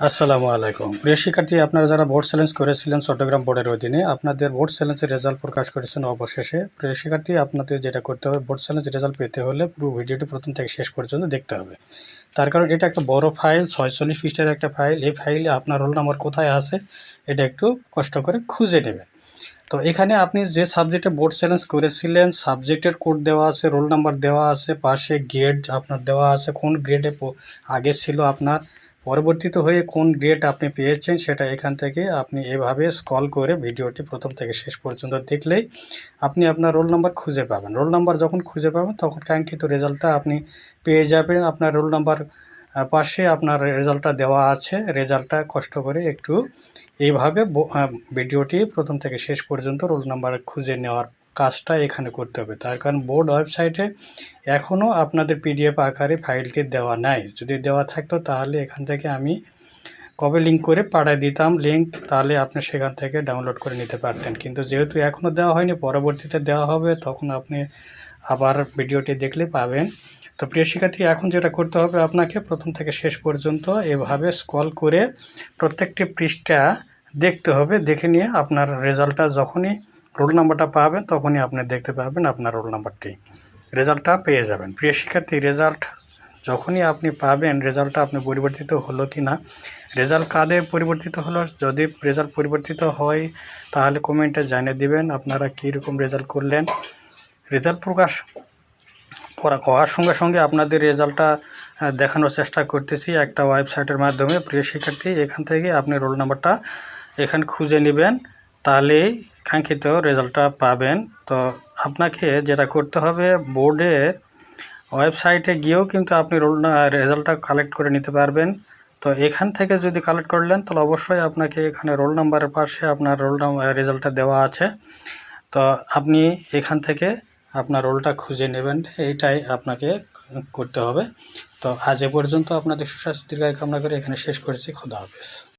আসসালামু আলাইকুম। প্রিয় শিক্ষার্থী, আপনারা যারা বোর্ড চ্যালেঞ্জ করেছিলেন চট্টগ্রাম বোর্ডের অধীনে, আপনাদের বোর্ড চ্যালেঞ্জের রেজাল্ট প্রকাশ করেছেন অবশেষে। প্রিয় শিক্ষার্থী, আপনাদের যেটা করতে হবে, বোর্ড চ্যালেঞ্জ রেজাল্ট পেতে হলে পুরো ভিডিওটি প্রথম থেকে শেষ পর্যন্ত দেখতে হবে। তার কারণ এটা একটা বড় ফাইল, ছয়চল্লিশ পৃষ্ঠার একটা ফাইল। এই ফাইলে আপনার রোল নাম্বার কোথায় আছে, এটা একটু কষ্ট করে খুঁজে নেবেন তো এখানে আপনি যে সাবজেক্টে বোর্ড চ্যালেঞ্জ করেছিলেন, সাবজেক্টের কোড দেওয়া আছে, রোল নাম্বার দেওয়া আছে, পাশে গ্রেড আপনার দেওয়া আছে, কোন গ্রেডে আগে ছিল আপনার পরবর্তীতে হয়ে কোন গ্রেড আপনি পেয়েছেন সেটা এখান থেকে আপনি এভাবে স্কল করে ভিডিওটি প্রথম থেকে শেষ পর্যন্ত দেখলেই আপনি আপনার রোল নাম্বার খুঁজে পাবেন। রোল নাম্বার যখন খুঁজে পাবেন, তখন কাঙ্ক্ষিত রেজাল্টটা আপনি পেয়ে যাবেন। আপনার রোল নাম্বার পাশে আপনার রেজাল্টটা দেওয়া আছে। রেজাল্টটা কষ্ট করে একটু এইভাবে ভিডিওটি প্রথম থেকে শেষ পর্যন্ত রোল নাম্বার খুঁজে নেওয়ার কাজটা এখানে করতে হবে। তার কারণ বোর্ড ওয়েবসাইটে এখনও আপনাদের পিডিএফ আকারে ফাইলটি দেওয়া নাই। যদি দেওয়া থাকতো তাহলে এখান থেকে আমি কবে লিঙ্ক করে পাঠিয়ে দিতাম লিঙ্ক তাহলে আপনি সেখান থেকে ডাউনলোড করে নিতে পারতেন। কিন্তু যেহেতু এখনও দেওয়া হয়নি, পরবর্তীতে দেওয়া হবে, তখন আপনি আবার ভিডিওটি দেখলে পাবেন। তো প্রিয় শিক্ষার্থী, এখন যেটা করতে হবে আপনাকে, প্রথম থেকে শেষ পর্যন্ত এভাবে স্কল করে প্রত্যেকটি পৃষ্ঠা দেখতে হবে। দেখে নিয়ে আপনার রেজাল্টটা যখনই রোল নাম্বারটা পাবেন, তখনই আপনি দেখতে পাবেন আপনার রোল নাম্বারটি। রেজাল্টটা পেয়ে যাবেন। প্রিয় শিক্ষার্থী, রেজাল্ট যখনই আপনি পাবেন, রেজাল্টটা আপনি পরিবর্তিত হলো কি না রেজাল্ট কাদের পরিবর্তিত হলো, যদি রেজাল্ট পরিবর্তিত হয়, তাহলে কমেন্টে জানিয়ে দিবেন আপনারা কীরকম রেজাল্ট করলেন। রেজাল্ট প্রকাশ করা হওয়ার সঙ্গে সঙ্গে আপনাদের রেজাল্টটা দেখানোর চেষ্টা করতেছি একটা ওয়েবসাইটের মাধ্যমে। প্রিয় শিক্ষার্থী, এখান থেকে আপনি রোল নাম্বারটা এখানে খুঁজে নেবেন। তাহলেই কাঙ্ক্ষিত রেজাল্টটা পাবেন। তো আপনাকে যেটা করতে হবে বোর্ডের ওয়েবসাইটে গিয়েও কিন্তু আপনি রোল রেজাল্টটা কালেক্ট করে নিতে পারবেন। তো এখান থেকে যদি কালেক্ট করলেন তাহলে অবশ্যই আপনাকে এখানে রোল নাম্বারের পাশে আপনার রোল রেজাল্টটা দেওয়া আছে। তো আপনি এখান থেকে আপনার রোলটা খুঁজে নেবেন, এইটাই আপনাকে করতে হবে। তো আজ এ পর্যন্ত, আপনাদের সুস্বাস্থ্য, দীর্ঘায়ু কামনা করে এখানে শেষ করেছি। খোদা হাফেজ।